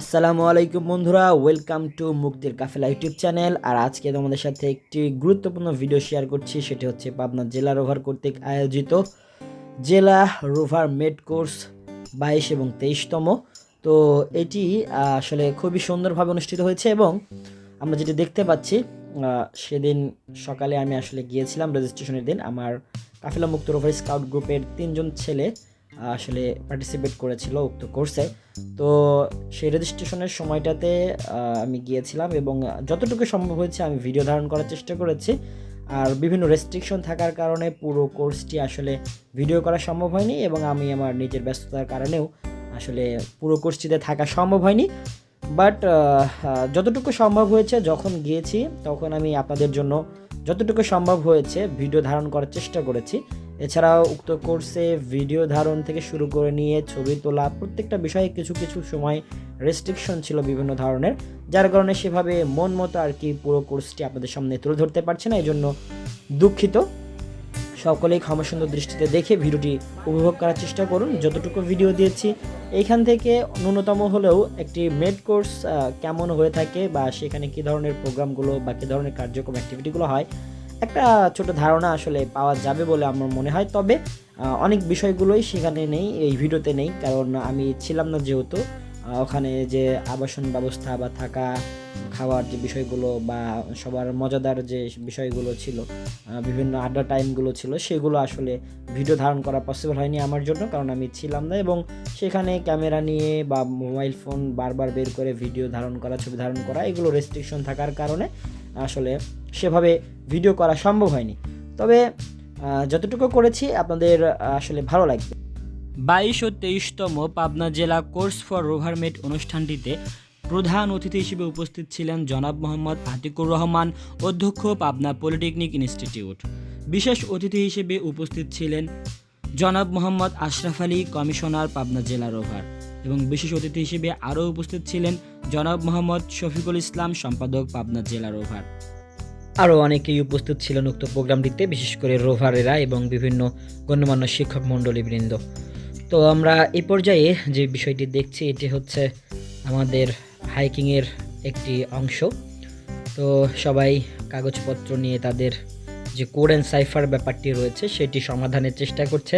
আসসালামু আলাইকুম বন্ধুরা ওয়েলকাম টু মুক্তির কাফেলা ইউটিউব চ্যানেল আর আজকে তোমাদের সাথে একটি গুরুত্বপূর্ণ ভিডিও শেয়ার করছি, সেটি হচ্ছে পাবনা জেলা রোভার কর্তৃক আয়োজিত জেলা রোভার মেড কোর্স বাইশ এবং তেইশতম। তো এটি আসলে খুবই সুন্দরভাবে অনুষ্ঠিত হয়েছে এবং আমরা যেটি দেখতে পাচ্ছি সেদিন সকালে আমি আসলে গিয়েছিলাম রেজিস্ট্রেশনের দিন। আমার কাফেলা মুক্ত রোভার স্কাউট গ্রুপের তিনজন ছেলে আসলে পার্টিসিপেট করেছিল উক্ত কোর্সে তো সেই রেজিস্ট্রেশনের সময়টাতে আমি গিয়েছিলাম এবং যতটুকু সম্ভব হয়েছে আমি ভিডিও ধারণ করার চেষ্টা করেছি। আর বিভিন্ন রেস্ট্রিকশন থাকার কারণে পুরো কোর্সটি আসলে ভিডিও করা সম্ভব হয়নি এবং আমি আমার নিজের ব্যস্ততার কারণেও আসলে পুরো কোর্সটিতে থাকা সম্ভব হয়নি। বাট যতটুকু সম্ভব হয়েছে, যখন গিয়েছি, তখন আমি আপনাদের জন্য যতটুকু সম্ভব হয়েছে ভিডিও ধারণ করার চেষ্টা করেছি। এছাড়াও উক্ত কোর্সে ভিডিও ধারণ থেকে শুরু করে নিয়ে ছবি তোলা প্রত্যেকটা বিষয়ে কিছু কিছু সময় রেস্ট্রিকশন ছিল বিভিন্ন ধরনের, যার কারণে সেভাবে মন মতো আর কি পুরো কোর্সটি আপনাদের সামনে তুলে ধরতে পারছে না এই জন্য দুঃখিত। সকলেই ক্ষমাসুন্দর দৃষ্টিতে দেখে ভিডিওটি উপভোগ করার চেষ্টা করুন। যতটুকু ভিডিও দিয়েছি, এইখান থেকে ন্যূনতম হলেও একটি মেড কোর্স কেমন হয়ে থাকে বা সেখানে কী ধরনের প্রোগ্রামগুলো বা কী ধরনের কার্যক্রম অ্যাক্টিভিটিগুলো হয় একটা ছোট ধারণা আসলে পাওয়া যাবে বলে আমার মনে হয়। তবে অনেক বিষয়গুলোই সেখানে নেই, এই ভিডিওতে নেই। কারণ আমি ছিলাম না যেহেতু। ওখানে যে আবাসন ব্যবস্থা বা থাকা, খাওয়ার যে বিষয়গুলো বা সবার মজাদার যে বিষয়গুলো ছিল বিভিন্ন আড্ডা টাইমগুলো ছিল, সেগুলো আসলে ভিডিও ধারণ করা পসিবল হয়নি আমার জন্য, কারণ আমি ছিলাম না এবং সেখানে ক্যামেরা নিয়ে বা মোবাইল ফোন বারবার বের করে ভিডিও ধারণ করা, ছবি ধারণ করা, এগুলো রেস্ট্রিকশন থাকার কারণে আসলে সেভাবে ভিডিও করা সম্ভব হয়নি। তবে যতটুকু করেছি, আপনাদের আসলে ভালো লাগবে। বাইশ ও তেইশতম পাবনা জেলা কোর্স ফর রোভারমেট অনুষ্ঠানটিতে প্রধান অতিথি হিসেবে উপস্থিত ছিলেন জনাব মোহাম্মদ আতিকুর রহমান, অধ্যক্ষ পাবনা পলিটেকনিক ইনস্টিটিউট। বিশেষ অতিথি হিসেবে উপস্থিত ছিলেন জনাব মোহাম্মদ আশরাফ আলী, কমিশনার পাবনা জেলা রোভার এবং বিশেষ অতিথি হিসেবে আরও উপস্থিত ছিলেন জনাব মোহাম্মদ শফিকুল ইসলাম, সম্পাদক পাবনা জেলা রোভার। আরও অনেকেই উপস্থিত ছিলেন উক্ত প্রোগ্রামটিতে, বিশেষ করে রোভারেরা এবং বিভিন্ন গণ্যমান্য শিক্ষক মণ্ডলীবৃন্দ। তো আমরা এ পর্যায়ে যে বিষয়টি দেখছি, এটি হচ্ছে আমাদের হাইকিংয়ের একটি অংশ। তো সবাই কাগজপত্র নিয়ে তাদের যে কোড অ্যান্ড সাইফার ব্যাপারটি রয়েছে, সেটি সমাধানের চেষ্টা করছে।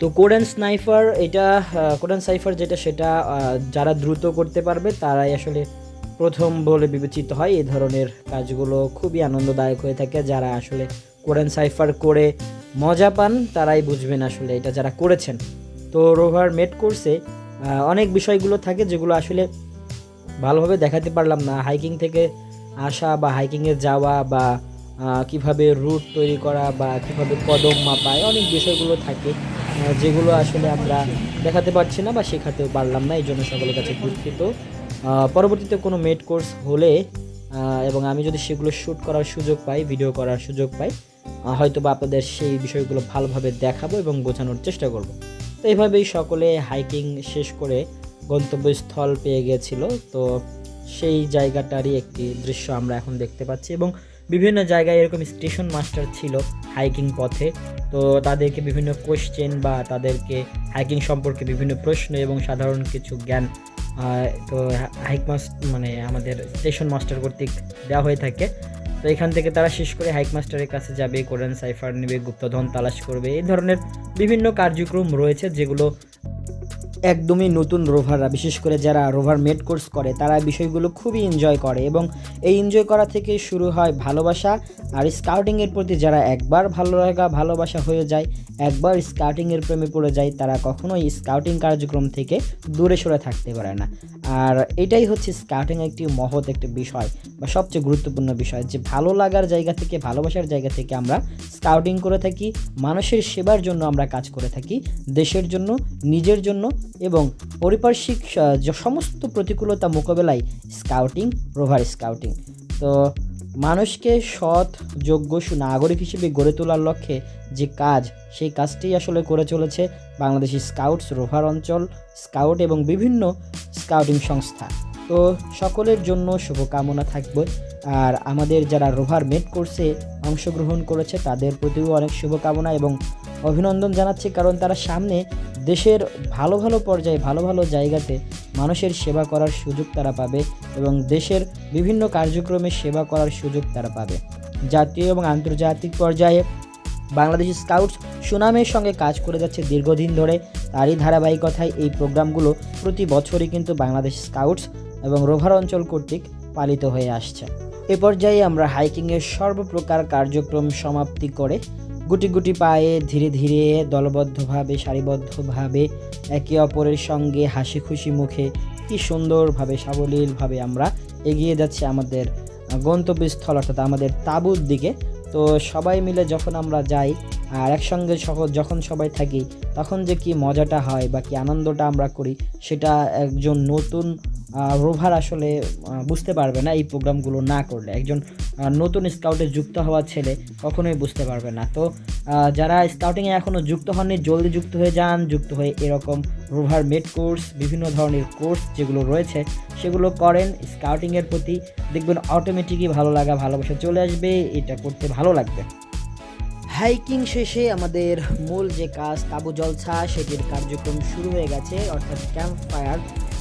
তো কোড অ্যান্ড স্নাইফার এটা কোড অ্যান্ড সাইফার যেটা, সেটা যারা দ্রুত করতে পারবে, তারাই আসলে প্রথম বলে বিবেচিত হয়। এই ধরনের কাজগুলো খুবই আনন্দদায়ক হয়ে থাকে। যারা আসলে অ্যান্ড সাইফার করে মজা পান, তারাই বুঝবেন আসলে এটা যারা করেছেন। তো রোভার মেট কোর্সে অনেক বিষয়গুলো থাকে যেগুলো আসলে ভালোভাবে দেখাতে পারলাম না। হাইকিং থেকে আসা বা হাইকিংয়ে যাওয়া বা কীভাবে রুট তৈরি করা বা কীভাবে কদম মাপায় অনেক বিষয়গুলো থাকে যেগুলো আসলে আমরা দেখাতে পারছি না বা শেখাতেও পারলাম না এই জন্য সকলের কাছে দুঃখিত। পরবর্তীতে কোনো মেড কোর্স হলে এবং আমি যদি সেগুলো শ্যুট করার সুযোগ পাই, ভিডিও করার সুযোগ পাই হয়তো বা আপনাদের সেই বিষয়গুলো ভালোভাবে দেখাবো এবং বোঝানোর চেষ্টা করব। তো এইভাবেই সকলে হাইকিং শেষ করে গন্তব্যস্থল পেয়ে গেছিল। তো সেই জায়গাটারই একটি দৃশ্য আমরা এখন দেখতে পাচ্ছি এবং বিভিন্ন জায়গায় এরকম স্টেশন মাস্টার ছিল হাইকিং পথে। তো তাদেরকে বিভিন্ন কোশ্চেন বা তাদেরকে হাইকিং সম্পর্কে বিভিন্ন প্রশ্ন এবং সাধারণ কিছু জ্ঞান তো হাইক মাস্ট মানে আমাদের স্টেশন মাস্টার কর্তৃক দেওয়া হয়ে থাকে। তো এখান থেকে তারা শেষ করে হাইক মাস্টারের কাছে যাবে, কোরআন, সাইফার নেবে, গুপ্তধন তালাশ করবে, এই ধরনের বিভিন্ন কার্যক্রম রয়েছে যেগুলো একদমই নতুন রোভাররা, বিশেষ করে যারা রোভার মেড কোর্স করে, তারা বিষয়গুলো খুবই এনজয় করে এবং এই এনজয় করা থেকে শুরু হয় ভালোবাসা আর স্কাউটিংয়ের প্রতি যারা একবার ভালো লাগা, ভালোবাসা হয়ে যায়, একবার স্কাউটিংয়ের প্রেমে পড়ে যায়, তারা কখনোই স্কাউটিং কার্যক্রম থেকে দূরে সরে থাকতে পারে না। আর এটাই হচ্ছে স্কাউটিং একটি মহৎ একটি বিষয় বা সবচেয়ে গুরুত্বপূর্ণ বিষয় যে ভালো লাগার জায়গা থেকে, ভালোবাসার জায়গা থেকে আমরা স্কাউটিং করে থাকি, মানুষের সেবার জন্য আমরা কাজ করে থাকি, দেশের জন্য, নিজের জন্য এবং পারিপার্শ্বিক সমস্ত প্রতিকূলতা মোকাবেলায় স্কাউটিং রোভার স্কাউটিং তো মানুষকে সৎ, যোগ্য, সুনাগরিক হিসেবে গড়ে তোলার লক্ষ্যে যে কাজ, সেই কাজটি আসলে করে চলেছে বাংলাদেশি স্কাউটস রোভার অঞ্চল, স্কাউট এবং বিভিন্ন স্কাউটিং সংস্থা। তো সকলের জন্য শুভকামনা থাকবে। আর আমাদের যারা রোভার মেট কোর্সে অংশগ্রহণ করেছে, তাদের প্রতিও অনেক শুভকামনা এবং অভিনন্দন জানাচ্ছি, কারণ তারা সামনে দেশের ভালো ভালো পর্যায়ে, ভালো ভালো জায়গাতে মানুষের সেবা করার সুযোগ তারা পাবে এবং দেশের বিভিন্ন কার্যক্রমে সেবা করার সুযোগ তারা পাবে। জাতীয় এবং আন্তর্জাতিক পর্যায়ে বাংলাদেশ স্কাউটস সুনামের সঙ্গে কাজ করে যাচ্ছে দীর্ঘদিন ধরে। তারই ধারাবাহিকতায় এই প্রোগ্রামগুলো প্রতি বছরই কিন্তু বাংলাদেশ স্কাউটস এবং রোভার অঞ্চল কর্তৃক পালিত হয়ে আসছে। এ পর্যায়ে আমরা হাইকিংয়ের সর্বপ্রকার কার্যক্রম সমাপ্তি করে গুটি গুটি পায়ে ধীরে ধীরে দলবদ্ধভাবে, সারিবদ্ধভাবে একে অপরের সঙ্গে হাসি খুশি মুখে কি সুন্দরভাবে, সাবলীলভাবে আমরা এগিয়ে যাচ্ছি আমাদের গন্তব্যস্থল অর্থাৎ আমাদের তাঁবুর দিকে। তো সবাই মিলে যখন আমরা যাই আর একসঙ্গে সহ যখন সবাই থাকি, তখন যে কি মজাটা হয় বা কি আনন্দটা আমরা করি, সেটা একজন নতুন রোভার আসলে বুঝতে পারবে না এই প্রোগ্রামগুলো না করলে। একজন নতুন স্কাউটে যুক্ত হওয়া ছেলে কখনোই বুঝতে পারবে না। তো যারা স্কাউটিংয়ে এখনও যুক্ত হননি, জলদি যুক্ত হয়ে যান, যুক্ত হয়ে এরকম রোভার মেড কোর্স, বিভিন্ন ধরনের কোর্স যেগুলো রয়েছে, সেগুলো করেন। স্কাউটিংয়ের প্রতি দেখবেন অটোমেটিকই ভালো লাগা, ভালোবাসা চলে আসবে, এটা করতে ভালো লাগবে। হাইকিং শেষে আমাদের মূল যে কাজ, তাবু জলছা সেটির কার্যক্রম শুরু হয়ে গেছে, অর্থাৎ ক্যাম্প ফায়ার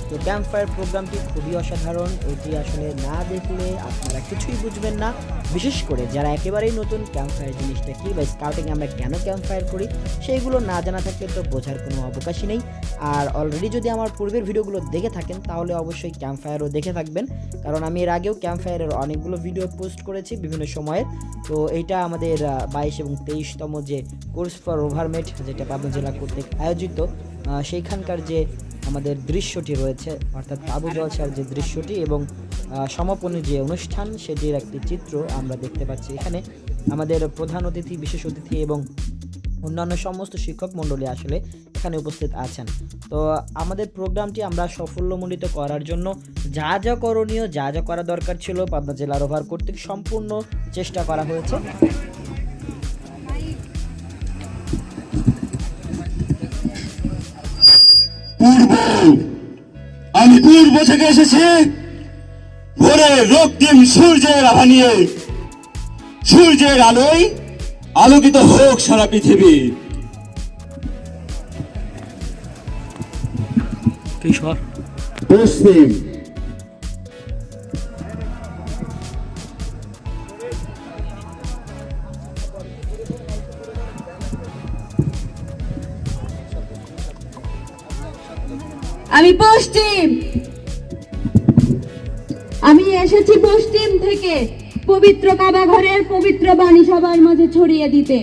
তো ক্যাম্প ফায়ার প্রোগ্রামটি খুবই অসাধারণ। এটি আসলে না দেখলে আপনারা কিছুই বুঝবেন না। বিশেষ করে যারা একেবারেই নতুন ক্যাম্প ফায়ার জিনিসটা কী বা স্কাউটিং আমরা কেন ক্যাম্প ফায়ার করি, সেইগুলো না জানা থাকলে তো বোঝার কোনো অবকাশই নেই। আর অলরেডি যদি আমার পূর্বের ভিডিওগুলো দেখে থাকেন, তাহলে অবশ্যই ক্যাম্প ফায়ারও দেখে থাকবেন। কারণ আমি এর আগেও ক্যাম্প ফায়ারের অনেকগুলো ভিডিও পোস্ট করেছি বিভিন্ন সময়ে। তো এইটা আমাদের বাইশ এবং তেইশতম যে কোর্স ফর ওভারমেট যেটা পাবনা জেলা কর্তৃক আয়োজিত সেইখানকার যে আমাদের দৃশ্যটি রয়েছে, অর্থাৎ তাবু জলসার যে দৃশ্যটি এবং সমাপনী যে অনুষ্ঠান সেটির একটি চিত্র আমরা দেখতে পাচ্ছি। এখানে আমাদের প্রধান অতিথি, বিশেষ অতিথি এবং অন্যান্য সমস্ত শিক্ষক মণ্ডলী আসলে এখানে উপস্থিত আছেন। তো আমাদের প্রোগ্রামটি আমরা সাফল্যমণ্ডিত করার জন্য যা যা করণীয়, যা যা করা দরকার ছিল পাবনা জেলার ওভার কর্তৃক সম্পূর্ণ চেষ্টা করা হয়েছে। পূর্ব থেকে এসেছি। ভোরে রক্তিম সূর্যের আভা নিয়ে। সূর্যের আলোয় আলোকিত হোক সারা পৃথিবী। পশ্চিম আমি পশ্চিম। আমি এসেছি পশ্চিম থেকে পবিত্র কাবা ঘরের পবিত্র বাণী সবার মাঝে ছড়িয়ে দিতে।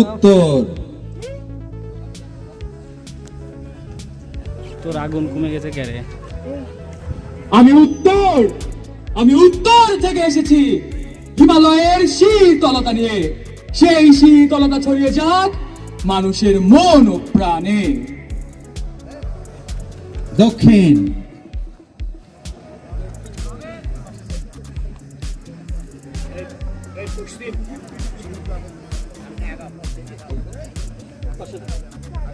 উত্তর। তোর আগুন কমে গেছে ক্যারে আমি উত্তর আমি উত্তর থেকে এসেছি। হিমালয়ের শীতলতা নিয়ে। সেই শীতলতা ছড়িয়ে যাক মানুষের মন ও প্রাণে। দক্ষিণ।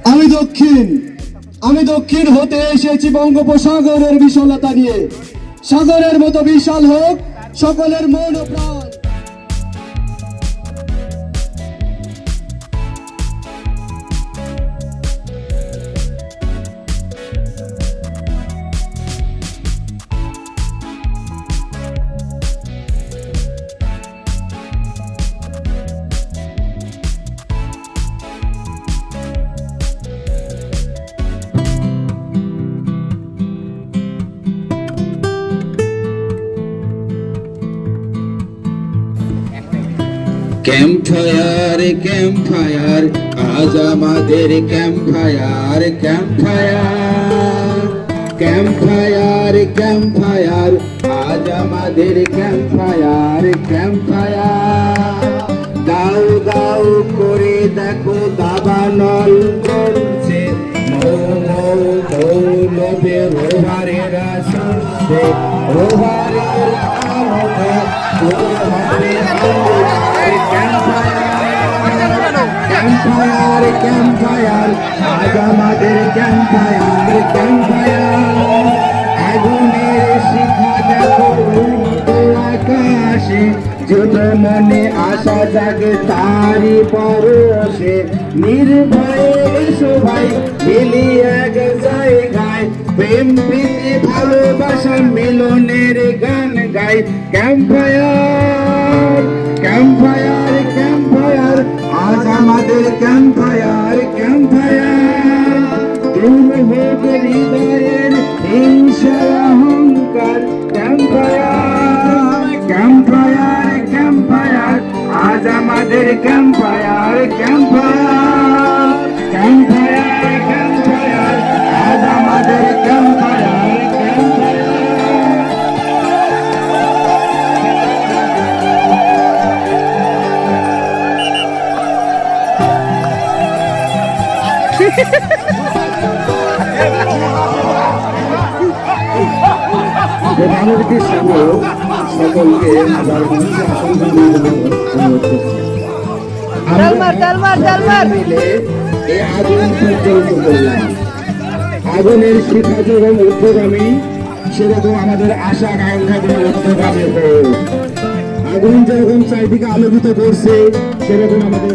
আমি দক্ষিণ। আমি দক্ষিণ হতে এসেছি বঙ্গোপসাগরের বিশালতা নিয়ে। সাগরের মতো বিশাল হোক, সকলের মন ও প্রাণ। ক্যাম্প ফায়ার ক্যাম্প ফায়ার আজ আমাদের camp fire camp fire camp fire camp fire আজ আমাদের ক্যাম্প ফায়ার ক্যাম্প ফায়ার দাও দাও করে দেখো দাবা নল জ্বলছে। মৌ মৌ মৌলবে রোহারেরা সরছে রোহারের আলোতে রোহারের আলোতে ক্যাম্পায়ার ক্যাম্পায়ার আকাশে যত মনে আশা জাগে তারি পরশে নির্ভয়ে এসো ভাই মিলি এক জায়গায় প্রেম প্রীতি ভালোবাসা, মিলনের গান গাই। ক্যাম্পায়ার ক্যাম্পায়ার ক্যাম্পায়ার আজ আমাদের ক্যাম্পায়ার ক্যাম্পায়ার তুমি হোক হৃদয়ের হিংসা অহংকার ক্যাম্পায়ার ক্যাম্পায়ার ক্যাম্পায়ার আজ আমাদের ক্যাম্পায়ার ক্যাম্পায়ার ক্যাম্পায়ার প্রধানমন্ত্রী সহ সকলকে আবার মঞ্চে আসন গ্রহণ করতে অনুরোধ করছি। আমরা মিলে এই আগুন প্রজ্বলিত করলাম। আগুনের শিখা যখন ঊর্ধ্বগামী সেরকম আমাদের আশা আকাঙ্ক্ষা গুলো ঊর্ধ্বগামী হোক আগুন যেরকম চারিদিকে আলোকিত করছে সেরকম আমাদের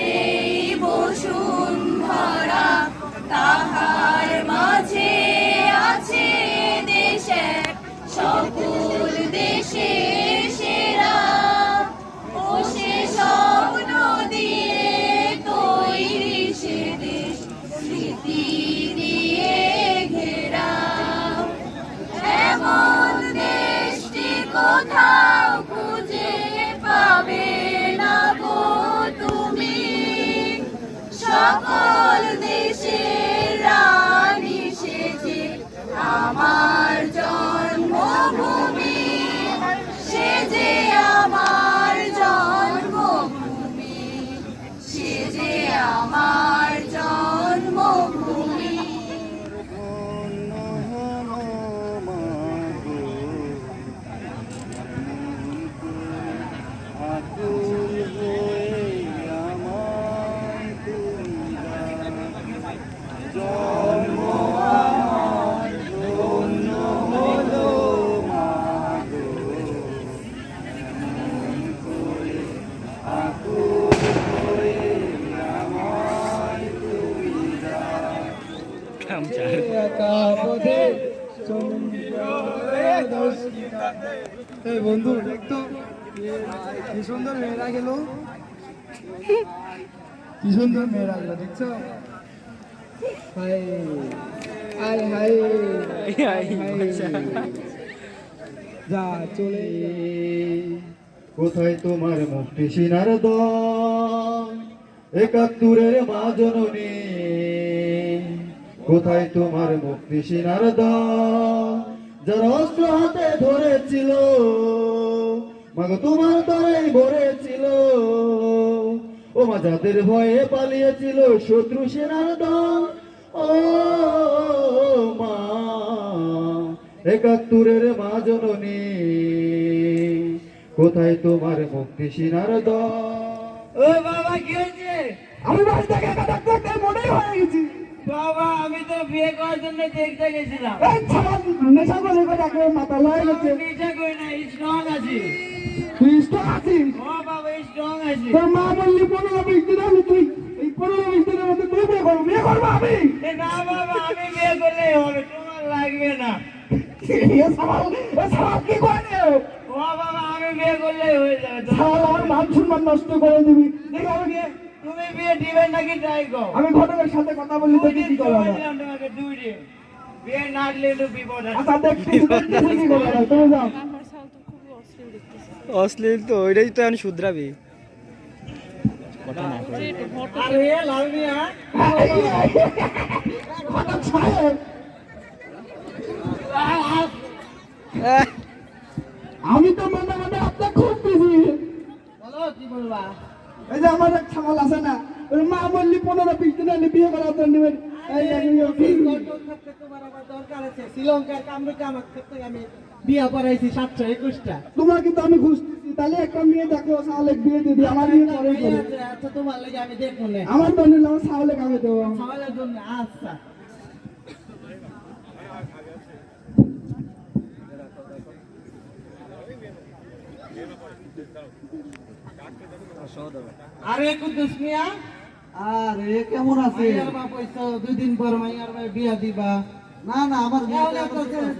তাহার মাঝে আছে দেশের সকল দেশের সেরা। ও সে স্বপ্ন দিয়ে সে দেশ, স্মৃতি দিয়ে ঘেরা। এমন দেশটি পাবে তুমি। সকল আমার জন্মভূমি। কি সুন্দর মেয়েরা গেল। কি সুন্দর মেয়েরা গেল, দেখছ? যা, চলে কোথায় তোমার মুক্তি সিনার একাত্তরের মা জননী কোথায় তোমার মুক্তি সিনার যারা অস্ত্র হাতে ধরেছিল। মাগো তোমার তরেই ভরেছিল। ও মা যাদের ভয়ে পালিয়েছিল শত্রু সেনার দল ও মা একাত্তরের মা জননী কোথায় তোমার মুক্তি সিনার দল? ও বাবা কি হয়েছে? আমি বাড়ি থেকে কথা করতে মনে হয়ে গেছি। বাবা আমি তো বিয়ে করার জন্য দেখতে গেছিলাম। নেশা করে করে মাথা লয়ে গেছে। নিচে কই না স্ট্রং আছি। তুই আছিস স্ট্রং আছি? তোর মা বললি পনেরো বিশ দিন আমি তুই এই পনেরো বিশ দিনের মধ্যে তুই বিয়ে করব বিয়ে করব আমি? না বাবা আমি বিয়ে করলেই হবে তোমার লাগবে না। এ সামাল এ সামাল কি করে ও বাবা আমি বিয়ে করলেই যাবে তো। সামাল আমার সম্মান নষ্ট করে দিবি। আমি তুমি বিয়ে দিবে নাকি ট্রাই কর আমি ঘটকের সাথে কথা বললি দেখি কি করব তোমাকে দুই দিন। বিয়ে না দিলে বিপদ আচ্ছা দেখছি দেখছি কি করব? তুমি যাও। অশ্লীল তো ওইটাই তো এখন শুধরাবি। আমি তো মনে মনে আপনার খুব বিজি বলো কি বলবা এই যে আমার এক ছাগল আছে না ওই মা বললি পনেরো বিশ দিন হলে বিয়ে করার জন্য এই তোমার আবার দরকার আছে শ্রীলঙ্কার কামরুকে আমার ক্ষেত্রে আমি বিয়া পড়াইছি সাতশো একুশটা। তোমার কিন্তু আমি খুঁজতেছি। তাহলে একটা মেয়ে দেখো সাহলে বিয়ে দিয়ে দিই আমার বিয়ে করে। আচ্ছা তোমার লাগে আমি দেখব না। আমার বোনের নাম দেবো। খাওয়ানোর জন্য আচ্ছা। আরে কুদ্দুস মিয়া। আরে কেমন আছে দুই দিন পর মাইয়ার ভাই বিয়া দিবা। না না আমার।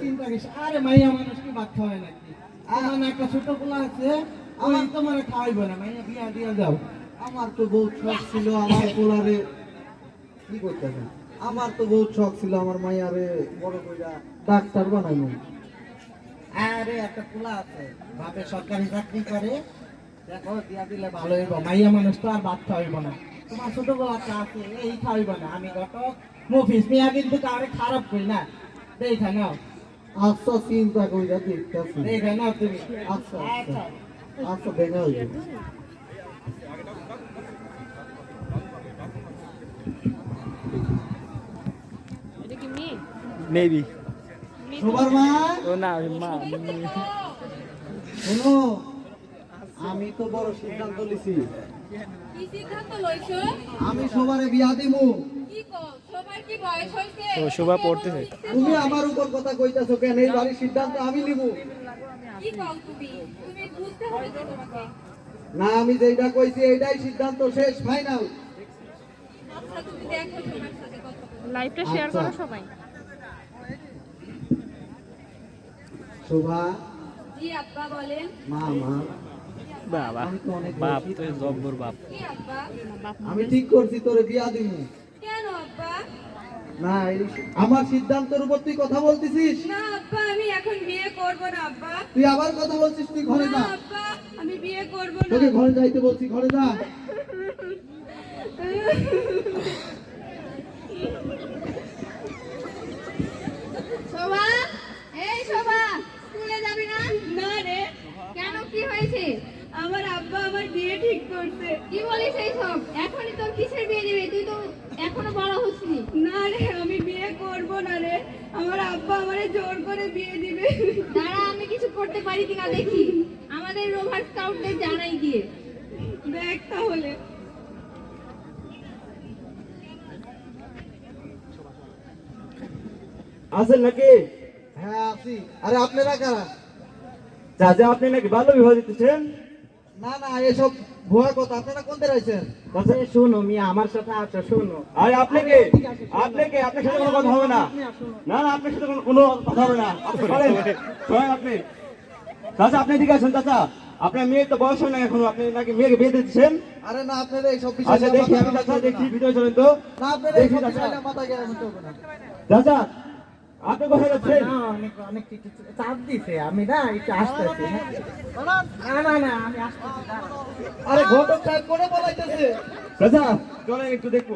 চিন্তা করিস। আরে মাইয়া মানুষ কি ভাত খাওয়ায় নাকি আমার একটা ছোট পোলা আছে ওই তোমার খাওয়াইবো না। মাইয়া বিয়া দিয়া যাও। আমার তো বহুত শখ ছিল আমার পোলারে কি করতেছে আমার তো বহুত শখ ছিল আমার মাইয়ারে বড় কইরা ডাক্তার বানাইবো। আরে একটা পোলা আছে। বাপে সরকারি চাকরি করে। দেখো দিয়া দিলে ভালো হইব। মাইয়া মানুষ তো আর ভাত খাওয়াইব না। তোমার ছোট পোলাটা আছে এই খাওয়াইব না। আমি ঘটক। মফিস মিয়া কিন্তু কারে খারাপ করি না। দেখা নাও। আচ্ছা চিন্তা কইরা দেখতেছি দেখা নাও তুমি। আচ্ছা আচ্ছা। আচ্ছা দেখা হইবে মেবি সবার মা? ও না মা। শোনো আমি তো বড় সিদ্ধান্ত নিছি। কি সিদ্ধান্ত লইছো আমি সবারে বিয়া দিমু। কি কও? সবার কি বয়স হইছে? ও শোভা পড়তেছে। তুমি আমার উপর কথা কইতাছো কেন? এই বাড়ির সিদ্ধান্ত আমি নিবো। কি কও তুমি? তুমি বুঝতে হবে তো তোমাকে। না আমি যেটা কইছি এইটাই সিদ্ধান্ত শেষ ফাইনাল। আচ্ছা। লাইভটা শেয়ার করো সবাই। শোভা। জি আব্বা বলেন। মা মা। বাবা। বাপ তো জব্বর বাপ। আমি ঠিক করছি তোরে বিয়া দিমু কেন আব্বা? না আমার সিদ্ধান্তের উপর তুই কথা বলতেছিস? না আব্বা আমি এখন বিয়ে করব না আব্বা। তুই আবার কথা বলছিস তুই ঘরে যা। আব্বা আমি বিয়ে করব না। তোকে ঘরে যাইতে বলছি ঘরে যা। শোভা এই শোভা স্কুলে যাবি না? না রে। কেন কি হয়েছে? আমার আব্বা আমার বিয়ে ঠিক করছে। কি বলিস এই সব এখনই তোর কিসের বিয়ে দিবে? তুই তো এখনও বড় হসনি। না রে আমি বিয়ে করব না রে। আমার আব্বা আমারে জোর করে বিয়ে দিবে। দাঁড়া আমি কিছু করতে পারি কিনা দেখি। আমাদের রোভার স্কাউটদের জানাই গিয়ে। দেখ তাহলে। আছেন নাকি? হ্যাঁ আছি। আরে আপনারা কারা? চাচা আপনি নাকি ভালো বিবাহ দিতেছেন? না না এসব ভুয়া কথা আপনারা কোন শোনো মিয়া আমার সাথে আছো শোনো। আরে আপনি কে? আপনি কে আপনার সাথে কোনো কথা হবে না। না না আপনার সাথে কোনো- কথা হবে না। আপনি আপনি। চাচা আপনি ঠিক আছেন চাচা। আপনার মেয়ের তো বয়স হয় না এখনও। আপনি নাকি মেয়েকে বিয়ে দিচ্ছেন? আরে না আপনারা এইসব বিষয় আচ্ছা দেখি আমি চাচা দেখি ভিতরে চলেন তো। না আপনারা দেখি চাচা। মাথা চাচা আপনি কোথায় যাচ্ছেন অনেক অনেক চাপ দিছে আমি না একটু আসতেছি না না না আমি আসতেছি আরে ঘটক সাহেব করে বলাইতেছে। চাচা চলেন একটু দেখব।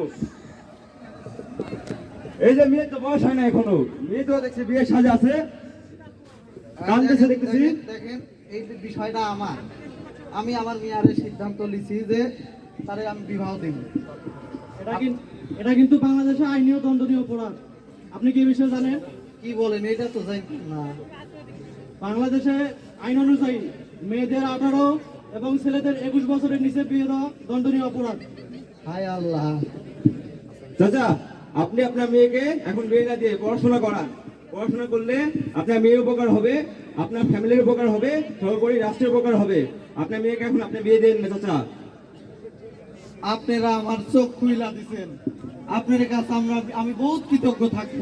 এই যে মেয়ের তো বয়স হয় না এখনও। মেয়ে তো দেখছি বিয়ে সাজা আছে। দেখতেছি। দেখেন, এই যে বিষয়টা আমার। আমি আমার মেয়ারের সিদ্ধান্ত লিছি যে তারে আমি বিবাহ দিব। এটা কিন্তু এটা কিন্তু বাংলাদেশে আইনীয় দণ্ডনীয় অপরাধ। আপনি কি এই বিষয়ে জানেন? কি বলেন এটা তো যাই না। বাংলাদেশে আইন অনুযায়ী মেয়েদের আঠারো এবং ছেলেদের একুশ বছরের নিচে বিয়ে দেওয়া দণ্ডনীয় অপরাধ। হায় আল্লাহ। চাচা আপনি আপনার মেয়েকে এখন বিয়ে না দিয়ে পড়াশোনা করান। পড়াশোনা করলে আপনার মেয়ের উপকার হবে আপনার ফ্যামিলির উপকার হবে সর্বোপরি রাষ্ট্রের উপকার হবে। আপনার মেয়েকে এখন আপনি বিয়ে দেন না চাচা। আপনারা আমার চোখ খুইলা দিছেন। আপনার কাছে আমরা আমি বহুত কৃতজ্ঞ থাকব।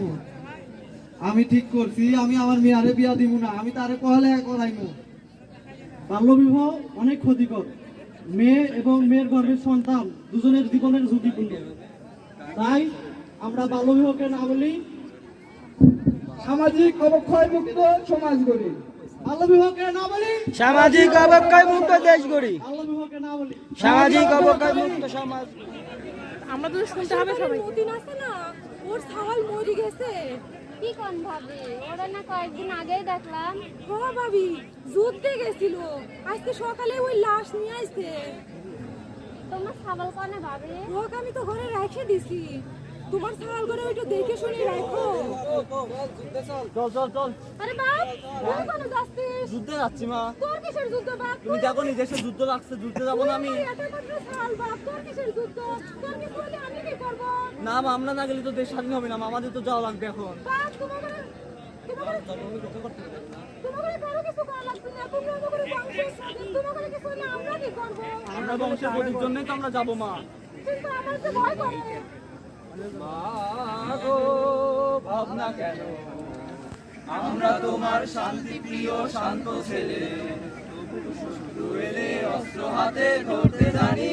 আমি ঠিক করছি আমি আমার মেয়ারে বিয়া দিব না আমি তারে পড়ালেখা করাইমু। বাল্যবিবাহ অনেক ক্ষতিকর। মেয়ে এবং মেয়ের গর্ভের সন্তান দুজনের জীবনের ঝুঁকিপূর্ণ। তাই আমরা বাল্যবিবাহকে না বলি সামাজিক অবক্ষয় মুক্ত সমাজ গড়ি। বাল্যবিবাহকে না বলি সামাজিক অবক্ষয় মুক্ত দেশ গড়ি। বাল্যবিবাহকে না বলি সামাজিক অবক্ষয় মুক্ত সমাজ আমরা তো শুনতে হবে সবাই না ওর সাওয়াল মরে গেছে। কি কোন ভাবি? ওরা না কয়েকদিন আগেই দেখলাম। ও ভাবি যুদ্ধে গেছিল। আজকে সকালে ওই লাশ নিয়ে আসছে। তোমার ছাগল কনে ভাবি? ওকে আমি তো ঘরে রেখে দিছি। তোমার ছাগল করে ওইটা দেখে শুনে রাখো। চল চল চল। আরে বাপ তুই কেন যাচ্ছিস? যুদ্ধে যাচ্ছি মা। তোর কিসের যুদ্ধ বাপ? তুমি দেখো নি দেশে যুদ্ধ লাগছে যুদ্ধে যাব না আমি। এত মাত্র ছাগল বাপ তোর কিসের যুদ্ধ? তোর কিছু হলে আমি কি করব না মা আমরা না গেলে তো দেশ স্বাধীন হবে না মা, আমাদের তো যাওয়া লাগবে এখন। আমরা বংশের গতির জন্যই তো আমরা যাব মা। ভাবনা কেন? আমরা তোমার শান্তি প্রিয় শান্ত ছেলে। অস্ত্র হাতে ধরতে জানি।